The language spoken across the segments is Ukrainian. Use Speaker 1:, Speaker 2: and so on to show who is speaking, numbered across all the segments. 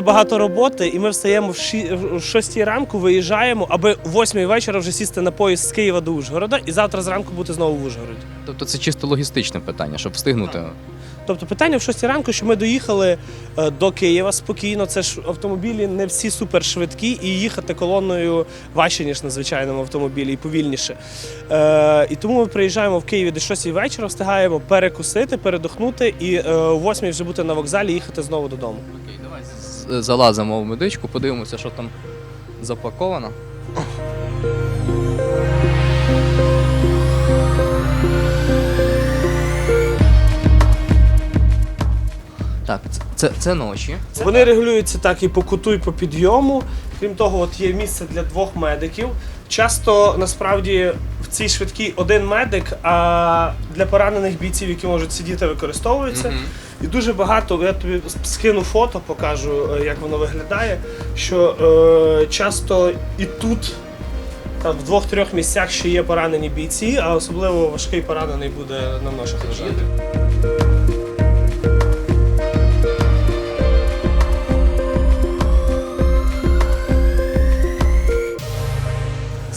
Speaker 1: дуже багато роботи, і ми встаємо в ші- в 6 ранку, виїжджаємо, аби в 8 вечора вже сісти на поїзд з Києва до Ужгорода і завтра зранку бути знову в Ужгороді.
Speaker 2: Тобто це чисто логістичне питання, щоб встигнути.
Speaker 1: Тобто питання в 6 ранку, що ми доїхали е, до Києва спокійно. Це ж автомобілі не всі супершвидкі, і їхати колоною важче, ніж на звичайному автомобілі, і повільніше. Е, і тому ми приїжджаємо в Києві до 6 вечора, встигаємо перекусити, передохнути і е, о 8 вже бути на вокзалі і їхати знову додому.
Speaker 2: Окей, залазимо в медичку, подивимося, що там запаковано. Так, це, це, ночі.
Speaker 1: Вони регулюються так і по куту, і по підйому. Крім того, от є місце для двох медиків. Часто насправді в цій швидкій один медик, а для поранених бійців, які можуть сидіти, використовується.
Speaker 2: Мгм.
Speaker 1: І дуже багато, я тобі скину фото, покажу, е, як воно виглядає. Що е, часто і тут, там, в двох-трьох місцях ще є поранені бійці, а особливо важкий поранений буде на ношах лежати.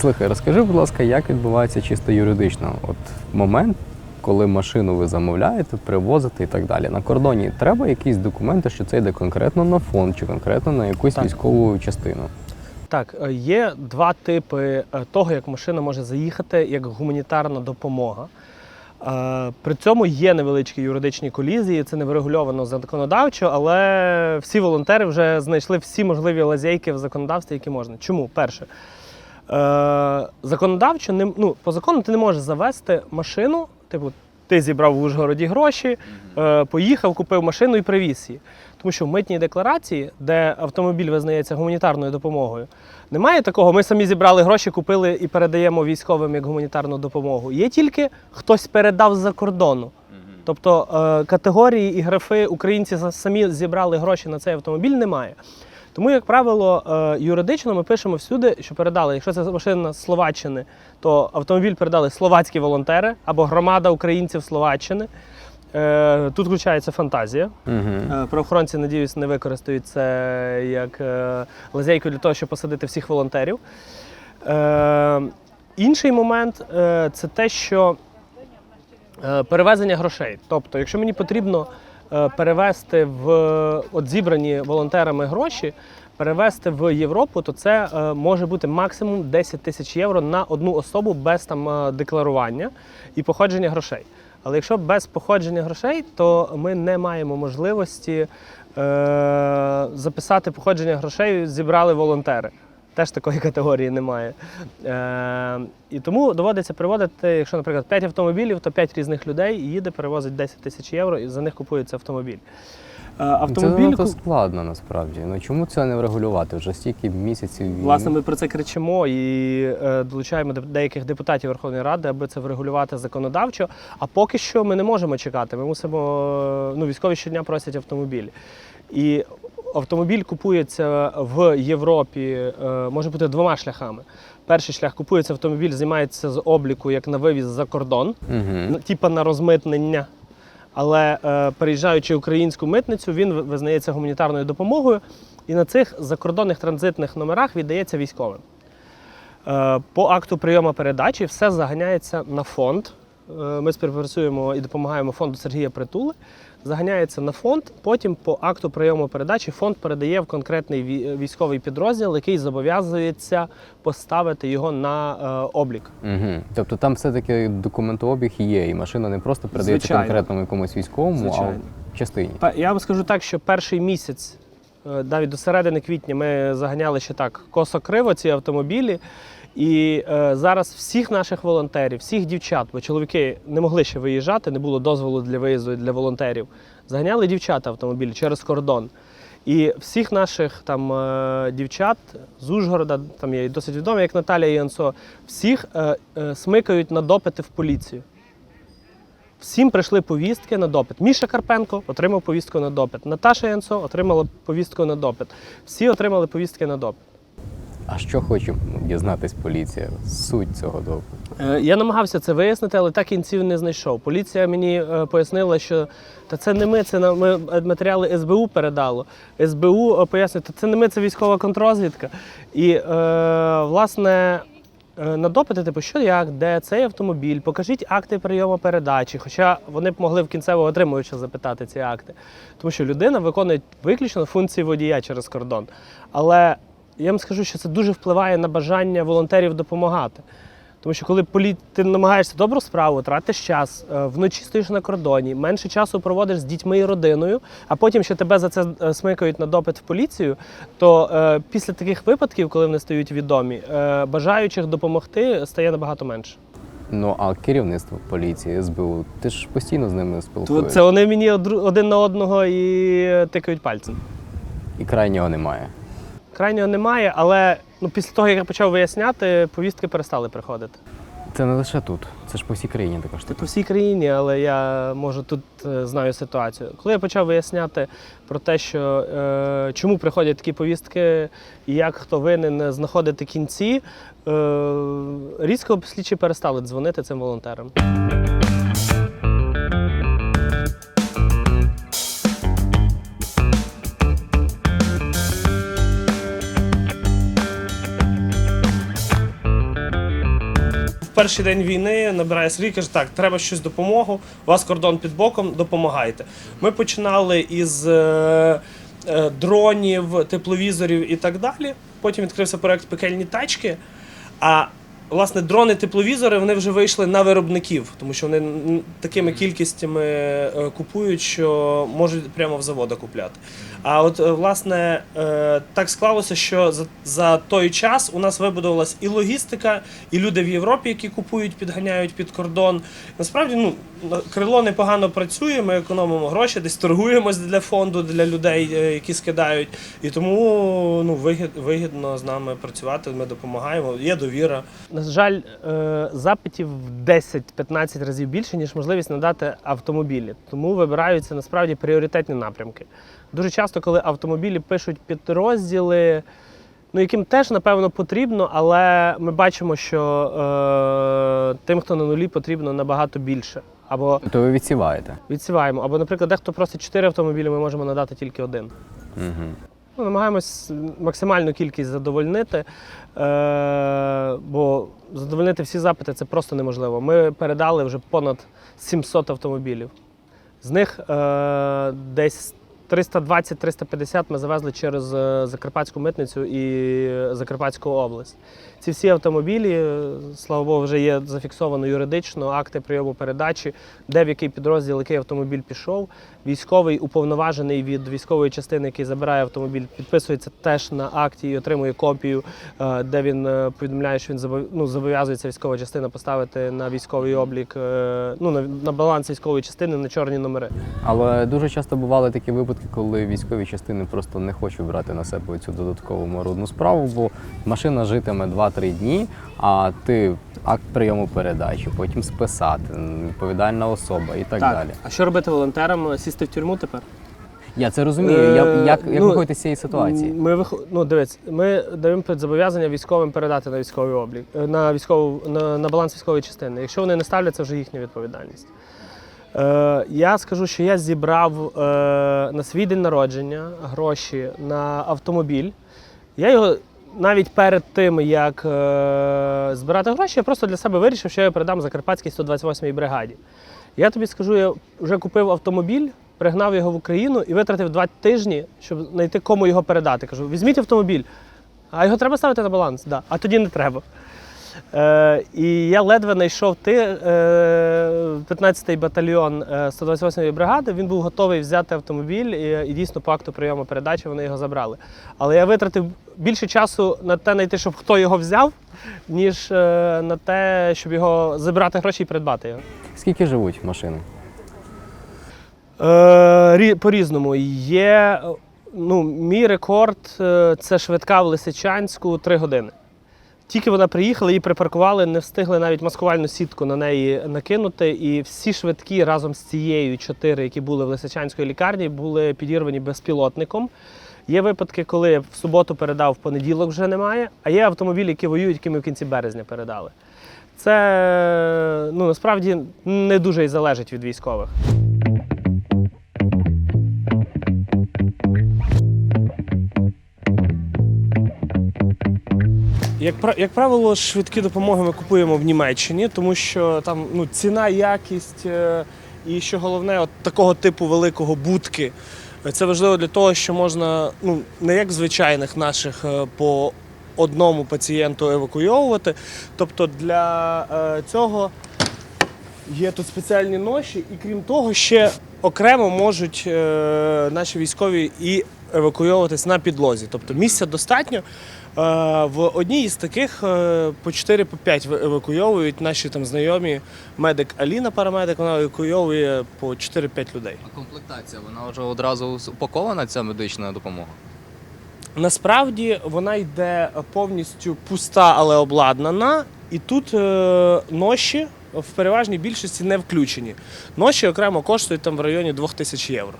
Speaker 3: Слухай, розкажи, будь ласка, як відбувається чисто юридично? От момент, коли машину ви замовляєте, привозите і так далі. На кордоні треба якісь документи, що це йде конкретно на фонд чи конкретно на якусь
Speaker 1: Так.
Speaker 3: військову частину.
Speaker 1: Так, е, є два типи е, того, як машина може заїхати як гуманітарна допомога. Е, При цьому є невеличкі юридичні колізії, це не врегульовано законодавчо, але всі волонтери вже знайшли всі можливі лазейки в законодавстві, які можна. Чому? Перше, законодавчо не, ну, по закону ти не можеш завести машину, типу, ти зібрав в Ужгороді гроші, е, поїхав, купив машину і привіз її. Тому що в митній декларації, де автомобіль визнається гуманітарною допомогою, немає такого, ми самі зібрали гроші, купили і передаємо військовим як гуманітарну допомогу. Є тільки хтось передав з-за кордону. Тобто е, категорії і графи українці самі зібрали гроші на цей автомобіль немає. Тому, як правило, е, юридично ми пишемо всюди, що передали. Якщо це машина з Словаччини, то автомобіль передали словацькі волонтери або громада українців Словаччини. Е, Тут включається фантазія.
Speaker 3: Угу.
Speaker 1: Правоохоронці, надіюсь, не використають це як лазейку для того, щоб посадити всіх волонтерів. Інший момент це те, що перевезення грошей. Тобто, якщо мені потрібно е, перевезти в от зібрані волонтерами гроші, перевезти в Європу, то це е, може бути максимум 10 тисяч євро на одну особу без там е, декларування і походження грошей. Але якщо без походження грошей, то ми не маємо можливості е, записати походження грошей, зібрали волонтери. Теж такої категорії немає. Е, і тому доводиться приводити, якщо, наприклад, 5 автомобілів, то 5 різних людей їде, перевозить 10 тисяч євро і за них купується автомобіль. Е,
Speaker 3: Це
Speaker 1: автомобіль ку-
Speaker 3: складно насправді. Ну чому це не врегулювати? Вже стільки місяців війни.
Speaker 1: Власне, ми про це кричимо і е, долучаємо деяких депутатів Верховної Ради, аби це врегулювати законодавчо. А поки що ми не можемо чекати. Ми мусимо. Ну, військові щодня просять автомобіль. І автомобіль купується в Європі, е, може бути двома шляхами. Перший шлях купується автомобіль, знімається з обліку як на вивіз за кордон,
Speaker 3: Угу.
Speaker 1: типа на розмитнення. Але е, переїжджаючи українську митницю, він визнається гуманітарною допомогою і на цих закордонних транзитних номерах віддається військовим. Е, по акту прийому передачі все заганяється на фонд. Е, ми співпрацюємо і допомагаємо фонду Сергія Притули. Заганяється на фонд. Потім по акту прийому передачі фонд передає в конкретний вій- військовий підрозділ, який зобов'язується поставити його на е, облік.
Speaker 3: Угу. Тобто там все-таки документообіг є, і машина не просто передається
Speaker 1: Звичайно.
Speaker 3: конкретному якомусь військовому,
Speaker 1: Звичайно.
Speaker 3: а частині.
Speaker 1: Я вам скажу так, що перший місяць, навіть до середини квітня, ми заганяли ще так косо-криво ці автомобілі. І е, зараз всіх наших волонтерів, всіх дівчат, бо чоловіки не могли ще виїжджати, не було дозволу для виїзду для волонтерів. Заганяли дівчата автомобілі через кордон. І всіх наших там е, дівчат з Ужгорода, там є досить відомі, як Наталія Янцо, всіх е, е, смикають на допити в поліцію. Всім прийшли повістки на допит. Міша Карпенко отримав повістку на допит. Наташа Янцо отримала повістку на допит. Всі отримали повістки на допит.
Speaker 3: А що хоче дізнатись поліція? Суть цього допиту?
Speaker 1: Е, Я намагався це вияснити, але так кінців не знайшов. Поліція мені е, пояснила, що та це не ми, це нам ми е, матеріали СБУ передало. СБУ пояснює, та це не ми, це військова контрозвідка. І е, власне. Е, На допити, типу, що як, де цей автомобіль, покажіть акти прийому передачі. Хоча вони б могли в кінцевого отримувача запитати ці акти. Тому що людина виконує виключно функції водія через кордон. Але я вам скажу, що це дуже впливає на бажання волонтерів допомагати. Тому що коли полі... ти намагаєшся добру справу, тратиш час, е, вночі стоїш на кордоні, менше часу проводиш з дітьми і родиною, а потім ще тебе за це е, смикають на допит в поліцію, то е, після таких випадків, коли вони стають відомі, е, бажаючих допомогти стає набагато менше.
Speaker 3: Ну а керівництво поліції, СБУ, ти ж постійно з ними спілкуєшся.
Speaker 1: це вони мені один на одного і тикають пальцем.
Speaker 3: І крайнього немає.
Speaker 1: Крайнього немає, але ну, після того, як я почав виясняти, повістки перестали приходити.
Speaker 3: Це не лише тут, це ж по всій країні також.
Speaker 1: Це по всій країні, але я може тут е, знаю ситуацію. Коли я почав виясняти про те, що е, чому приходять такі повістки і як хто винен знаходити кінці, е, різко слідчі перестали дзвонити цим волонтерам. Перший день війни набирає Сергій, каже, так, треба щось допомогу, у вас кордон під боком, допомагайте. Ми починали із е, е, дронів, тепловізорів і так далі. Потім відкрився проект пекельні тачки. А власне дрони, тепловізори вони вже вийшли на виробників, тому що вони такими кількістями е, купують, що можуть прямо в завода купляти. А от е, власне е, так склалося, що за, за той час у нас вибудувалась і логістика, і люди в Європі, які купують, підганяють під кордон. Насправді, ну крило непогано працює. Ми економимо гроші, десь торгуємось для фонду, для людей, е, які скидають. І тому ну вигід, вигідно з нами працювати. Ми допомагаємо. Є довіра. На жаль, запитів в 10-15 разів більше, ніж можливість надати автомобілі. Тому вибираються насправді пріоритетні напрямки. Дуже часто, коли автомобілі пишуть підрозділи, ну яким теж напевно потрібно, але ми бачимо, що е, тим, хто на нулі, потрібно набагато більше. Або
Speaker 3: То ви відсіваєте. відсіваємо.
Speaker 1: або, наприклад, дехто просить 4 автомобілі, ми можемо надати тільки один.
Speaker 3: Угу.
Speaker 1: Ну, намагаємось максимальну кількість задовольнити, е, бо задовольнити всі запити це просто неможливо. Ми передали вже понад 700 автомобілів. З них е, десь 320-350 ми завезли через е, Закарпатську митницю і Закарпатську область. Ці всі автомобілі, е, слава Богу, вже є зафіксовано юридично, акти прийому передачі, де в який підрозділ, який автомобіль пішов. Військовий уповноважений від військової частини, який забирає автомобіль, підписується теж на акті і отримує копію, е, де він е, повідомляє, що він ну, зобов'язується військова частина поставити на військовий облік, е, ну, на, на баланс військової частини на чорні номери.
Speaker 3: Але дуже часто бували такі випадки, коли військові частини просто не хочуть брати на себе цю додаткову мородну справу, бо машина житиме 2-3 дні, а ти акт прийому передачі, потім списати, відповідальна особа і так, далі.
Speaker 1: А що робити волонтерам? Сісти в тюрму тепер?
Speaker 3: Я це розумію. Я,
Speaker 1: Е,
Speaker 3: як як
Speaker 1: ну,
Speaker 3: виходити з цієї ситуації?
Speaker 1: Ми вих... ну, дивись, ми даємо зобов'язання військовим передати на військовий облік, е, на військову на, на баланс військової частини. Якщо вони не ставлять, це вже їхня відповідальність. Е, я скажу, що я зібрав е, на свій день народження гроші на автомобіль. Я його навіть перед тим, як е, збирати гроші, я просто для себе вирішив, що я передам Закарпатській 128-й бригаді. Я тобі скажу, я вже купив автомобіль, пригнав його в Україну і витратив два тижні, щоб знайти кому його передати. Кажу, візьміть автомобіль, а його треба ставити на баланс, да. а тоді не треба. Е, і я ледве знайшов ти, е, 15-й батальйон е, 128-ї бригади. Він був готовий взяти автомобіль, і, і дійсно по акту прийому передачі вони його забрали. Але я витратив більше часу на те знайти, щоб хто його взяв, ніж е, на те, щоб його забрати гроші і придбати його.
Speaker 3: Скільки живуть машини?
Speaker 1: Е, рі- по-різному. Є е, ну, мій рекорд е, це швидка в Лисичанську 3 години. Тільки вона приїхала, її припаркували, не встигли навіть маскувальну сітку на неї накинути. І всі швидкі разом з цією чотири, які були в Лисичанській лікарні, були підірвані безпілотником. Є випадки, коли в суботу передав, в понеділок вже немає, а є автомобілі, які воюють, які ми в кінці березня передали. Це ну, насправді не дуже і залежить від військових. Як, як правило, швидкі допомоги ми купуємо в Німеччині, тому що там ну, ціна, якість е, і що головне, от такого типу великого будки. Це важливо для того, що можна ну, не як звичайних наших е, по одному пацієнту евакуйовувати. Тобто для е, цього є тут спеціальні ноші, і крім того, ще окремо можуть наші військові і евакуйовуватись на підлозі. Тобто місця достатньо. Е, В одній із таких е, по 4 по 5 евакуйовують наші там знайомі медик Аліна, парамедик, вона евакуйовує по 4-5 людей.
Speaker 2: А комплектація, вона вже одразу упакована, ця медична допомога.
Speaker 1: Насправді вона йде повністю пуста, але обладнана, і тут е, ноші в переважній більшості не включені. Ноші окремо коштують там в районі 2000 євро.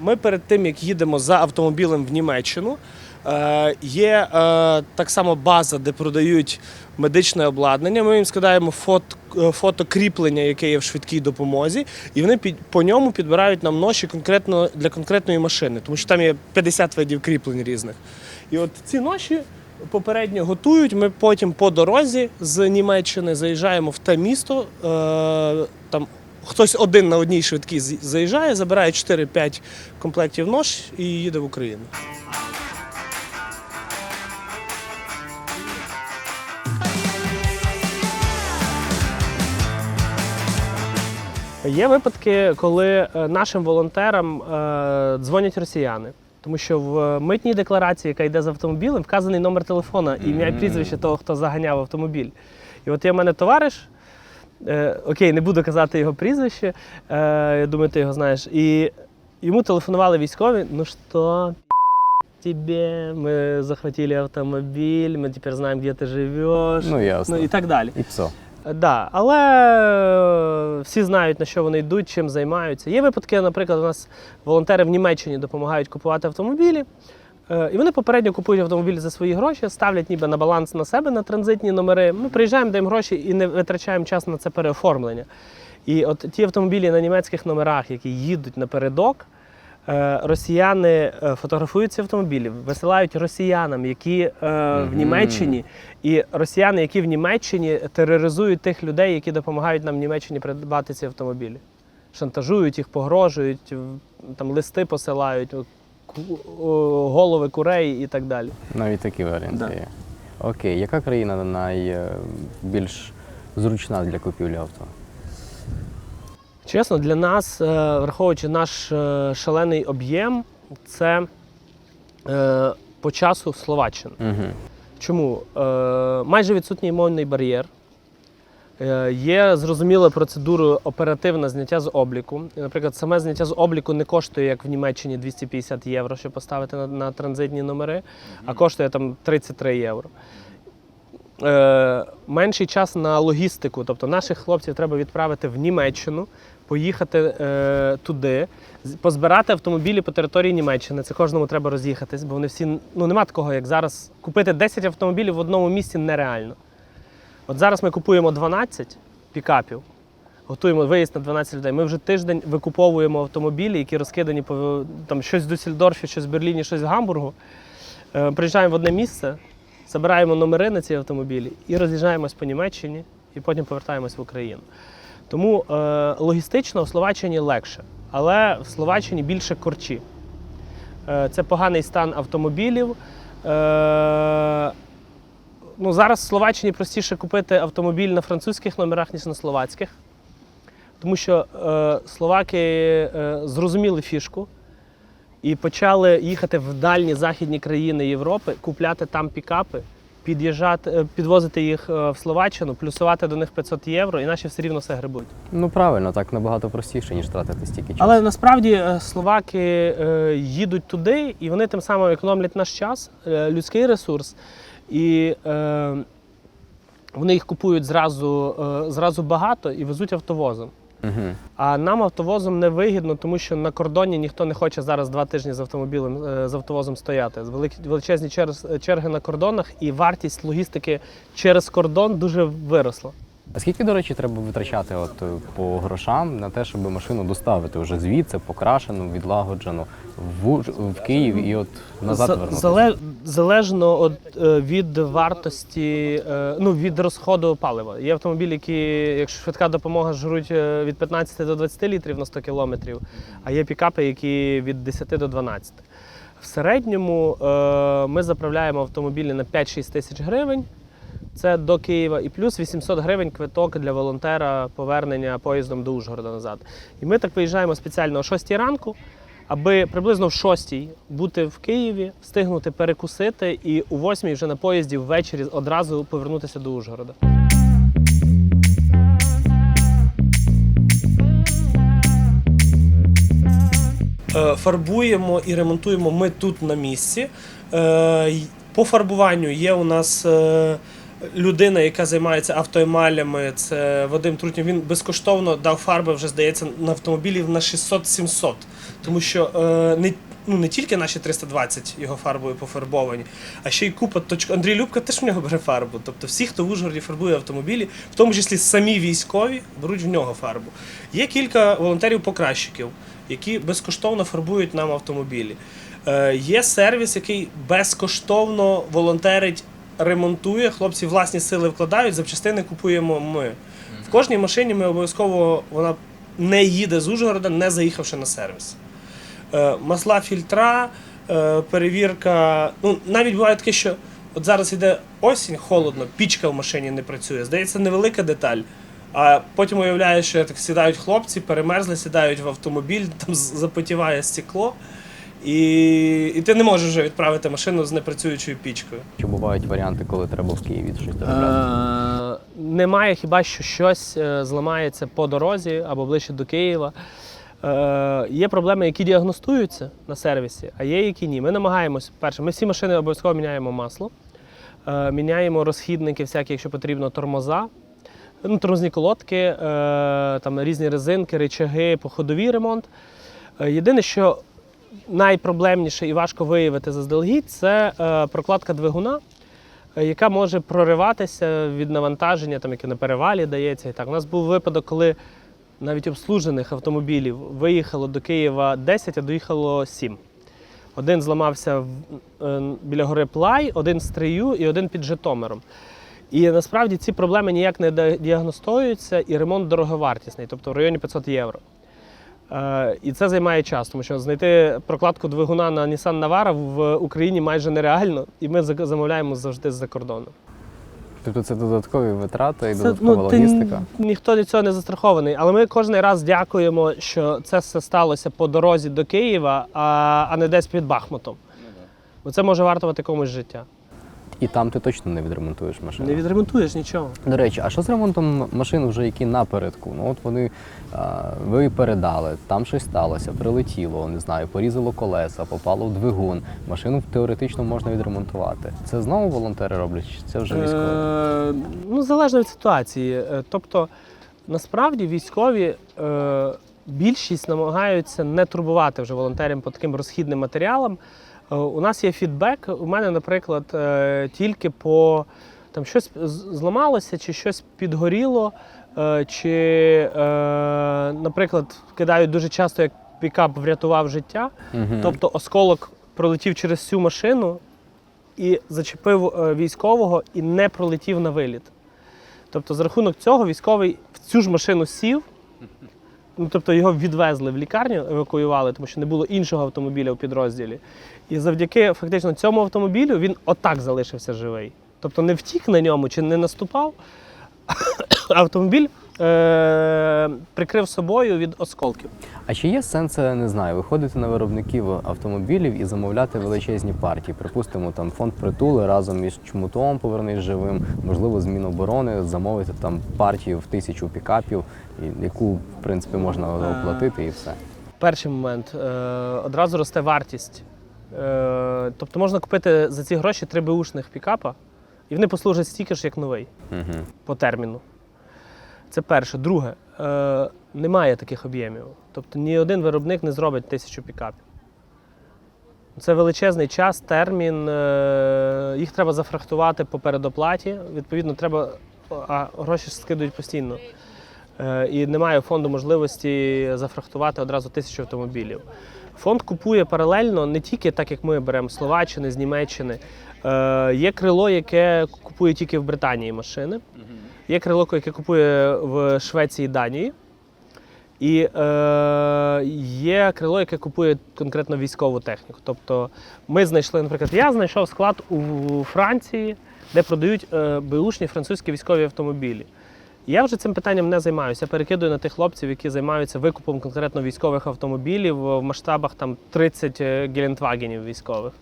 Speaker 1: Ми перед тим, як їдемо за автомобілем в Німеччину, є е, так само база, де продають медичне обладнання. Ми їм скидаємо фото, е, фото кріплення, яке є в швидкій допомозі, і вони під, по ньому підбирають нам ноші конкретно для конкретної машини, тому що там є 50 видів кріплень різних. І от ці ноші попередньо готують. Ми потім по дорозі з Німеччини заїжджаємо в те місто. Е, там хтось один на одній швидкій заїжджає, забирає 4-5 комплектів нож і їде в Україну. Є випадки, коли е, нашим волонтерам е, дзвонять росіяни. Тому що в митній декларації, яка йде з автомобілем, вказаний номер телефона і ім'я і прізвище того, хто заганяв автомобіль. І от є в мене товариш, е, окей, не буду казати його прізвище, е, я думаю, ти його знаєш. І йому телефонували військові, ну що, тебе, ми захватили автомобіль, ми тепер знаємо, де ти живеш,
Speaker 3: Ну, ясно.
Speaker 1: ну і так далі.
Speaker 3: І псо.
Speaker 1: Да, але е, всі знають, на що вони йдуть, чим займаються. Є випадки, наприклад, у нас волонтери в Німеччині допомагають купувати автомобілі. Е, І вони попередньо купують автомобіль за свої гроші, ставлять ніби на баланс на себе на транзитні номери. Ми приїжджаємо, даємо гроші і не витрачаємо час на це переоформлення. І от ті автомобілі на німецьких номерах, які їдуть напередок, росіяни е, фотографують ці автомобілі, висилають росіянам, які е, в Німеччині, і росіяни, які в Німеччині тероризують тих людей, які допомагають нам в Німеччині придбати ці автомобілі. Шантажують їх, погрожують, там листи посилають, голови курей і так далі.
Speaker 3: Навіть такі варіанти
Speaker 1: Да.
Speaker 3: є. Окей, яка країна найбільш зручна для купівлі авто?
Speaker 1: Чесно, для нас, е, враховуючи наш е, шалений об'єм, це е, по часу Словаччина.
Speaker 3: Угу.
Speaker 1: Чому? Майже відсутній мовний бар'єр. Є зрозуміла процедура оперативне зняття з обліку. Наприклад, саме зняття з обліку не коштує, як в Німеччині, 250 євро, щоб поставити на, на транзитні номери, а коштує там 33 євро. Е, менший час на логістику. Тобто наших хлопців треба відправити в Німеччину, поїхати е, туди, позбирати автомобілі по території Німеччини. Це кожному треба роз'їхатись, бо вони всі ну нема такого, як зараз. Купити 10 автомобілів в одному місці нереально. От зараз ми купуємо 12 пікапів, готуємо виїзд на 12 людей. Ми вже тиждень викуповуємо автомобілі, які розкидані по там щось в Дюссельдорфі, щось в Берліні, щось в Гамбургу. Е, приїжджаємо в одне місце, забираємо номери на ці автомобілі і роз'їжджаємось по Німеччині, і потім повертаємось в Україну. Тому е, логістично в Словаччині легше, але в Словаччині більше корчі. Е, це поганий стан автомобілів. Е, ну, зараз в Словаччині простіше купити автомобіль на французьких номерах, ніж на словацьких. Тому що е, словаки е, зрозуміли фішку і почали їхати в дальні західні країни Європи, купляти там пікапи, під'їжджати, е, підвозити їх е, в Словаччину, плюсувати до них 500 євро, і наші все рівно все грибуть.
Speaker 3: Ну правильно, так набагато простіше, ніж тратити стільки часу.
Speaker 1: Але насправді е, словаки їдуть туди, і вони тим самим економлять наш час, людський ресурс. І е, вони їх купують зразу, зразу багато і везуть автовозом.
Speaker 3: Угу.
Speaker 1: А нам автовозом не вигідно, тому що на кордоні ніхто не хоче зараз два тижні з автомобілем е, з автовозом стояти. Величезні черги на кордонах, і вартість логістики через кордон дуже виросла.
Speaker 3: А скільки, до речі, треба витрачати от, е, по грошам на те, щоб машину доставити вже звідси, покрашену, відлагоджену в, в Київ і от назад
Speaker 1: За-
Speaker 3: вернутися?
Speaker 1: зале- залежно от, е, від вартості, е, ну від розходу палива. Є автомобілі, які, якщо швидка допомога, жруть від 15 до 20 літрів на 100 кілометрів, а є пікапи, які від 10 до 12. В середньому ми заправляємо автомобілі на 5-6 тисяч гривень. Це до Києва, і плюс 800 гривень квиток для волонтера повернення поїздом до Ужгорода назад. І ми так виїжджаємо спеціально о 6 ранку, аби приблизно в 6 бути в Києві, встигнути перекусити і у 8 вже на поїзді ввечері одразу повернутися до Ужгорода. Е, Фарбуємо і ремонтуємо ми тут на місці. Е, По фарбуванню є у нас е, людина, яка займається автоемалями. Це Вадим Трутнів. Він безкоштовно дав фарби, вже здається, на автомобілів на 600-700. Тому що е, не, ну, не тільки наші 320 його фарбою пофарбовані, а ще й купа точок. Андрій Любка теж в нього бере фарбу. Тобто всі, хто в Ужгороді фарбує автомобілі, в тому числі самі військові, беруть в нього фарбу. Є кілька волонтерів-покращиків, які безкоштовно фарбують нам автомобілі. Е, є сервіс, який безкоштовно волонтерить, ремонтує. Хлопці власні сили вкладають, запчастини купуємо ми. В кожній машині ми обов'язково вона не їде з Ужгорода, не заїхавши на сервіс. Е, масла фільтра, е, перевірка. Ну, навіть буває таке, що от зараз іде осінь, холодно, пічка в машині не працює. Здається, невелика деталь. А потім уявляєш, що так сідають хлопці, перемерзли, сідають в автомобіль, там запотіває стекло. І, і ти не можеш вже відправити машину з непрацюючою пічкою.
Speaker 3: Чи бувають варіанти, коли треба в Києві щось доробляти?
Speaker 1: Е, Немає хіба що щось е, зламається по дорозі або ближче до Києва. Е, Є проблеми, які діагностуються на сервісі, а є які ні. Ми намагаємось, перше, ми всі машини обов'язково міняємо масло, е, міняємо розхідники, всякі, якщо потрібно, тормоза, ну, тормозні колодки, е, там різні резинки, речаги, походовий ремонт. Е, Єдине, що найпроблемніше і важко виявити заздалегідь, це е, прокладка двигуна е, яка може прориватися від навантаження, там, яке на перевалі дається. І так. У нас був випадок, коли навіть обслужених автомобілів виїхало до Києва 10, а доїхало 7. Один зламався е, біля гори Плай, один в Стрию і один під Житомиром. І насправді ці проблеми ніяк не діагностуються, і ремонт дороговартісний, тобто в районі 500 євро. Е, і це займає час, тому що знайти прокладку двигуна на Nissan Navara в Україні майже нереально, і ми замовляємо завжди з-за кордону.
Speaker 3: Тобто це додаткові витрати і
Speaker 1: Це,
Speaker 3: додаткова
Speaker 1: ну, ти,
Speaker 3: логістика.
Speaker 1: ніхто від цього не застрахований, але ми кожен раз дякуємо, що це все сталося по дорозі до Києва, а, а не десь під Бахмутом. Бо це може вартувати комусь життя.
Speaker 3: І там ти точно не відремонтуєш машину.
Speaker 1: Не відремонтуєш нічого.
Speaker 3: До речі, а що з ремонтом машин вже які напередку? Ну от вони а, ви передали, там щось сталося, прилетіло, не знаю, порізало колеса, попало в двигун. Машину теоретично можна відремонтувати. Це знову волонтери роблять, чи це вже військові?
Speaker 1: Е, ну, залежно від ситуації. Е, Тобто, насправді військові е, більшість намагаються не турбувати вже волонтерів по таким розхідним матеріалам. Е, у нас є фідбек. У мене, наприклад, е, тільки по там щось зламалося, чи щось підгоріло, е, чи, наприклад, кидають дуже часто, як пікап врятував життя.
Speaker 3: Мгм.
Speaker 1: Тобто осколок пролетів через всю машину і зачепив військового і не пролетів на виліт. Тобто, за рахунок цього військовий в цю ж машину сів. Ну, тобто його відвезли в лікарню, евакуювали, тому що не було іншого автомобіля у підрозділі. І завдяки фактично цьому автомобілю він отак залишився живий. Тобто не втік на ньому чи не наступав, автомобіль е- прикрив собою від осколків.
Speaker 3: А чи є сенс, я не знаю, виходити на виробників автомобілів і замовляти величезні партії? Припустимо, там фонд притули разом із чмутом повернись живим, можливо, з Міноборони замовити там партію в тисячу пікапів, яку в принципі можна оплатити і все.
Speaker 1: Перший момент е, одразу росте вартість. Е, тобто можна купити за ці гроші три беушних пікапа, і вони послужать стільки ж, як новий
Speaker 3: Угу.
Speaker 1: по терміну. Це перше. Друге, е, немає таких об'ємів. Тобто ні один виробник не зробить тисячу пікапів. Це величезний час, термін. е, Їх треба зафрахтувати по передоплаті. Відповідно, треба, а гроші скидують постійно. Е, І немає фонду можливості зафрахтувати одразу тисячу автомобілів. Фонд купує паралельно не тільки так, як ми беремо з Словаччини, з Німеччини. Е, Є крило, яке купує тільки в Британії машини. Є крило, яке купує в Швеції Данії. І е, є крило, яке купує конкретно військову техніку. Тобто ми знайшли, наприклад, я знайшов склад у Франції, де продають е, беушні французькі військові автомобілі. Я вже цим питанням не займаюся. Я перекидую на тих хлопців, які займаються викупом конкретно військових автомобілів в масштабах там 30 е, гелендвагенів військових.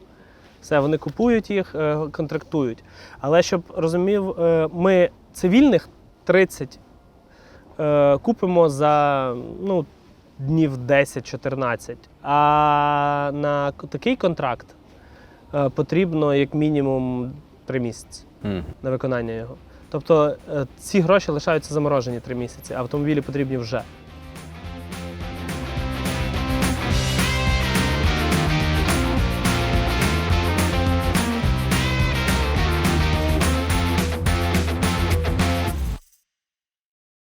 Speaker 1: Все, вони купують їх, е, контрактують. Але щоб розумів, е, ми цивільних 30 е, купимо за ну, днів 10-14. А на такий контракт е, потрібно як мінімум 3 місяці
Speaker 3: mm.
Speaker 1: на виконання його. Тобто е, ці гроші лишаються заморожені 3 місяці, а автомобілі потрібні вже.